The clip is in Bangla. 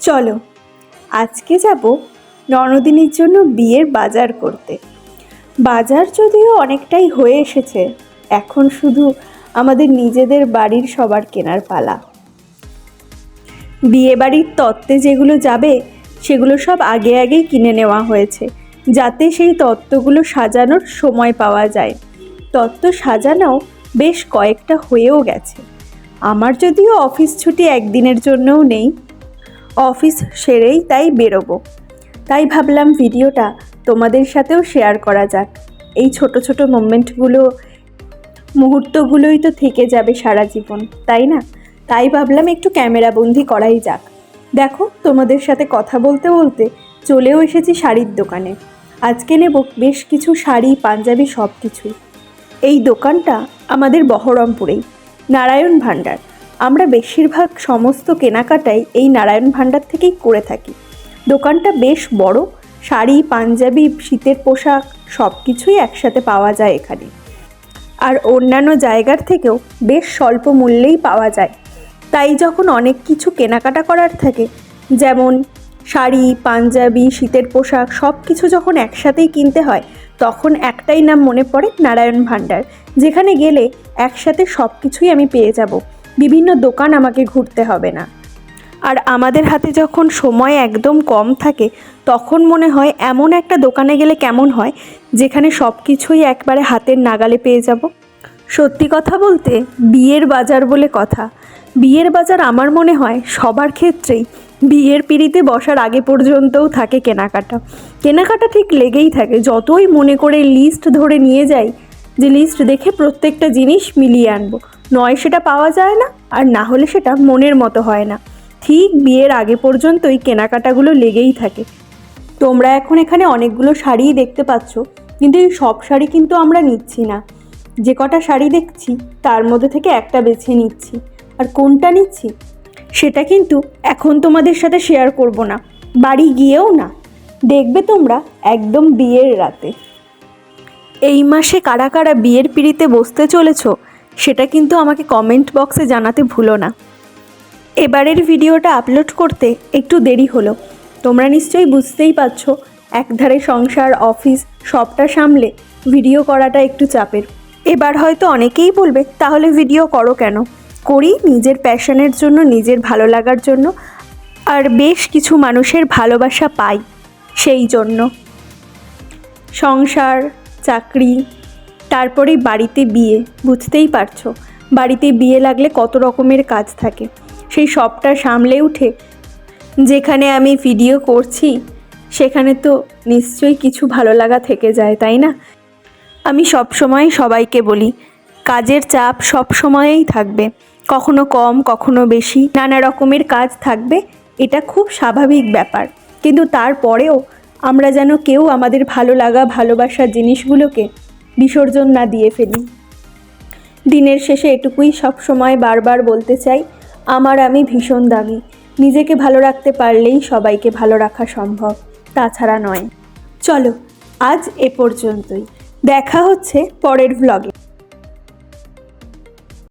চলো, আজকে যাব ননদিনীর জন্য বিয়ের বাজার করতে। বাজার যদিও অনেকটাই হয়ে এসেছে, এখন শুধু আমাদের নিজেদের বাড়ির সবার কেনার পালা। বিয়ে বাড়ির তত্ত্বে যেগুলো যাবে, সেগুলো সব আগে আগেই কিনে নেওয়া হয়েছে, যাতে সেই তত্ত্বগুলো সাজানোর সময় পাওয়া যায়। তত্ত্ব সাজানো বেশ কয়েকটা হয়েও গেছে। আমার যদিও অফিস ছুটি একদিনের জন্যও নেই অফিস সেরেই তাই বেরোবো। তাই ভাবলাম ভিডিওটা তোমাদের সাথেও শেয়ার করা যাক। এই ছোট ছোট মোমেন্টগুলো, মুহূর্তগুলোই তো থেকে যাবে সারা জীবন, তাই না? তাই ভাবলাম একটু ক্যামেরা বন্দি করাই যাক। দেখো, তোমাদের সাথে কথা বলতে বলতে চলেও এসেছি শাড়ির দোকানে। আজকে নেব বেশ কিছু শাড়ি, পাঞ্জাবি সব কিছুই এই দোকানটা আমাদের বহরমপুরেই, নারায়ণ ভাণ্ডার। আমরা বেশিরভাগ সমস্ত কেনাকাটাই এই নারায়ণ ভাণ্ডার থেকেই করে থাকি। দোকানটা বেশ বড়, শাড়ি, পাঞ্জাবি, শীতের পোশাক সব কিছুই একসাথে পাওয়া যায় এখানে। আর অন্যান্য জায়গার থেকেও বেশ স্বল্প মূল্যেই পাওয়া যায়। তাই যখন অনেক কিছু কেনাকাটা করার থাকে, যেমন শাড়ি, পাঞ্জাবি, শীতের পোশাক সব কিছু যখন একসাথেই কিনতে হয়, তখন একটাই নাম মনে পড়ে নারায়ণ ভাণ্ডার, যেখানে গেলে একসাথে সব কিছুই আমি পেয়ে যাব। বিভিন্ন দোকান আমাকে ঘুরতে হবে না। আর আমাদের হাতে যখন সময় একদম কম থাকে, তখন মনে হয় এমন একটা দোকানে গেলে কেমন হয়, যেখানে সব কিছুই একবারে হাতের নাগালে পেয়ে যাব। সত্যি কথা বলতে, বিয়ের বাজার বলে কথা। বিয়ের বাজার আমার মনে হয় সবার ক্ষেত্রেই বিয়ের পিড়িতে বসার আগে পর্যন্তও থাকে কেনাকাটা। কেনাকাটা ঠিক লেগেই থাকে, যতই মনে করে লিস্ট ধরে নিয়ে যাই, যে লিস্ট দেখে প্রত্যেকটা জিনিস মিলিয়ে আনব। নয় সেটা পাওয়া যায় না, আর না হলে সেটা মনের মতো হয় না। ঠিক বিয়ের আগে পর্যন্তই কেনাকাটাগুলো লেগেই থাকে। তোমরা এখন এখানে অনেকগুলো শাড়িই দেখতে পাচ্ছ, কিন্তু এই সব শাড়ি কিন্তু আমরা নিচ্ছি না। যে কটা শাড়ি দেখছি, তার মধ্যে থেকে একটা বেছে নিচ্ছি। আর কোনটা নিচ্ছি, সেটা কিন্তু এখন তোমাদের সাথে শেয়ার করব না। বাড়ি গিয়েও না। দেখবে তোমরা একদম বিয়ের রাতে। এই মাসে কারা কারা বিয়ের পিড়িতে বসতে চলেছ সেটা কিন্তু আমাকে কমেন্ট বক্সে জানাতে ভুলো না। এবারের ভিডিওটা আপলোড করতে একটু দেরি হলো। তোমরা নিশ্চয়ই বুঝতেই পারছ, একধারে সংসার অফিস সবটা সামলে ভিডিও করাটা একটু চাপের। এবার হয়তো অনেকেই বলবে, তাহলে ভিডিও করো কেন? করি নিজের প্যাশনের জন্য, নিজের ভালো লাগার জন্য, আর বেশ কিছু মানুষের ভালোবাসা পাই সেই জন্য। সংসার, চাকরি তারপরে বাড়িতে বিয়ে, বুঝতেই পারছ। বাড়িতে বিয়ে লাগলে কত রকমের কাজ থাকে। সেই সবটা সামলে উঠে যেখানে আমি ভিডিও করছি, সেখানে তো নিশ্চয়ই কিছু ভালো লাগা থেকে যায়, তাই না? আমি সব সময় সবাইকে বলি, কাজের চাপ সব সময়েই থাকবে। কখনো কম, কখনো বেশি, নানা রকমের কাজ থাকবে, এটা খুব স্বাভাবিক ব্যাপার। কিন্তু তারপরেও আমরা যেন কেউ আমাদের ভালো লাগা, ভালোবাসার জিনিসগুলোকে বিসর্জন না দিয়ে ফেলি। দিনের শেষে এটুকুই সব সময় বারবার বলতে চাই, আমার আমি ভীষণ দামি। নিজেকে ভালো রাখতে পারলেই সবাইকে ভালো রাখা সম্ভব, তাছাড়া নয়। চলো, আজ এ পর্যন্তই। দেখা হচ্ছে পরের ভ্লগে